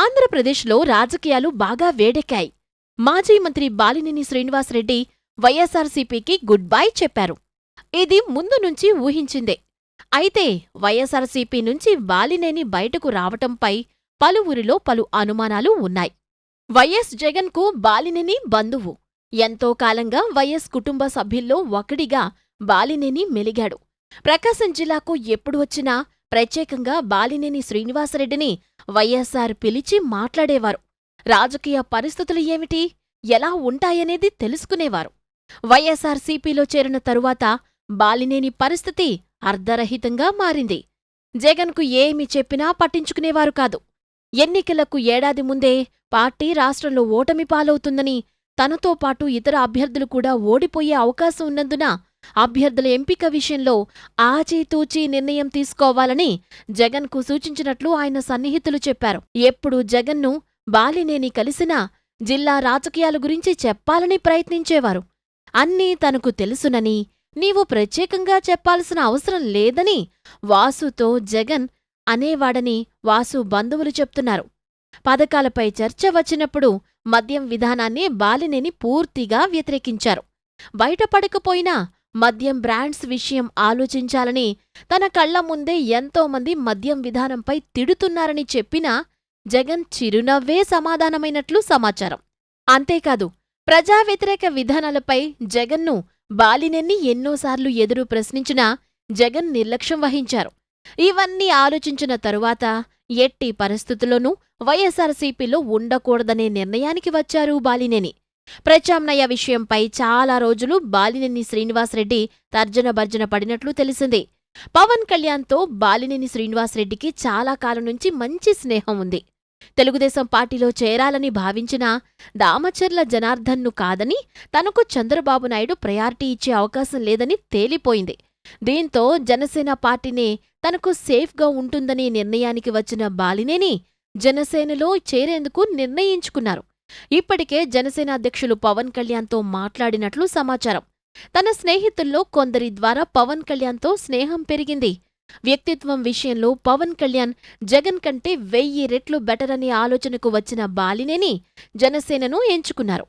ఆంధ్రప్రదేశ్లో రాజకీయాలు బాగా వేడెక్కాయి. మాజీ మంత్రి బాలినేని శ్రీనివాసరెడ్డి వైఎస్సార్సీపీకి గుడ్ బై చెప్పారు. ఇది ముందు నుంచి ఊహించిందే. అయితే వైఎస్సార్సీపీ నుంచి బాలినేని బయటకు రావటంపై పలువురిలో పలు అనుమానాలు ఉన్నాయి. వైఎస్ జగన్కు బాలినేని బంధువు. ఎంతో కాలంగా వైఎస్ కుటుంబ సభ్యుల్లో ఒకడిగా బాలినేని మెలిగాడు. ప్రకాశం జిల్లాకు ఎప్పుడు వచ్చినా ప్రత్యేకంగా బాలినేని శ్రీనివాసరెడ్డిని వైఎస్ఆర్ పిలిచి మాట్లాడేవారు. రాజకీయ పరిస్థితులు ఏమిటి? ఎలా ఉంటాయనేది తెలుసుకునేవారు. వైఎస్ఆర్సీపీలో చేరిన తరువాత బాలినేని పరిస్థితి అర్ధరహితంగా మారింది. జగన్కు ఏమి చెప్పినా పట్టించుకునేవారు కాదు. ఎన్నికలకు ఏడాది ముందే పార్టీ రాష్ట్రంలో ఓటమి పాలవుతుందని తనతో పాటు ఇతర అభ్యర్థులు కూడా ఓడిపోయే అవకాశం ఉన్నందున అభ్యర్థుల ఎంపిక విషయంలో ఆచితూచి నిర్ణయం తీసుకోవాలని జగన్కు సూచించినట్లు ఆయన సన్నిహితులు చెప్పారు. ఎప్పుడు జగన్ను బాలినేని కలిసినా జిల్లా రాజకీయాల గురించి చెప్పాలని ప్రయత్నించేవారు. అన్నీ తనకు తెలుసునని నీవు ప్రత్యేకంగా చెప్పాల్సిన అవసరం లేదని వాసుతో జగన్ అనేవాడని వాసు బంధువులు చెప్తున్నారు. పథకాలపై చర్చ వచ్చినప్పుడు మద్యం విధానాన్ని బాలినేని పూర్తిగా వ్యతిరేకించారు. బయటపడకపోయినా మద్యం బ్రాండ్స్ విషయం ఆలోచించాలని తన కళ్ళ ముందే ఎంతోమంది మద్యం విధానంపై తిడుతున్నారని చెప్పినా జగన్ చిరునవ్వే సమాధానమైనట్లు సమాచారం. అంతేకాదు ప్రజా వ్యతిరేక విధానాలపై జగన్ను బాలినెన్ని ఎన్నోసార్లు ఎదురు ప్రశ్నించినా జగన్ నిర్లక్ష్యం వహించారు. ఇవన్నీ ఆలోచించిన తరువాత ఎట్టి పరిస్థితుల్లోనూ వైఎస్సార్సీపీలో ఉండకూడదనే నిర్ణయానికి వచ్చారు బాలినేని. ప్రత్యామ్నాయ విషయంపై చాలా రోజులు బాలినేని శ్రీనివాసరెడ్డి తర్జన భర్జన పడినట్లు తెలిసింది. పవన్ కళ్యాణ్తో బాలినేని శ్రీనివాసరెడ్డికి చాలా కాలం నుంచి మంచి స్నేహం ఉంది. తెలుగుదేశం పార్టీలో చేరాలని భావించినా దామచర్ల జనార్దన్ను కాదని తనకు చంద్రబాబు నాయుడు ప్రయారిటీ ఇచ్చే అవకాశం లేదని తేలిపోయింది. దీంతో జనసేన పార్టీనే తనకు సేఫ్గా ఉంటుందనే నిర్ణయానికి వచ్చిన బాలినేని జనసేనలో చేరేందుకు నిర్ణయించుకున్నారు. ఇప్పటికే జనసేన అధ్యక్షులు పవన్ కళ్యాణ్తో మాట్లాడినట్లు సమాచారం. తన స్నేహితుల్లో కొందరి ద్వారా పవన్ కళ్యాణ్తో స్నేహం పెరిగింది. వ్యక్తిత్వం విషయంలో పవన్ కళ్యాణ్ జగన్ కంటే వెయ్యి రెట్లు బెటర్ అనే ఆలోచనకు వచ్చిన బాలినేని జనసేనను ఎంచుకున్నారు.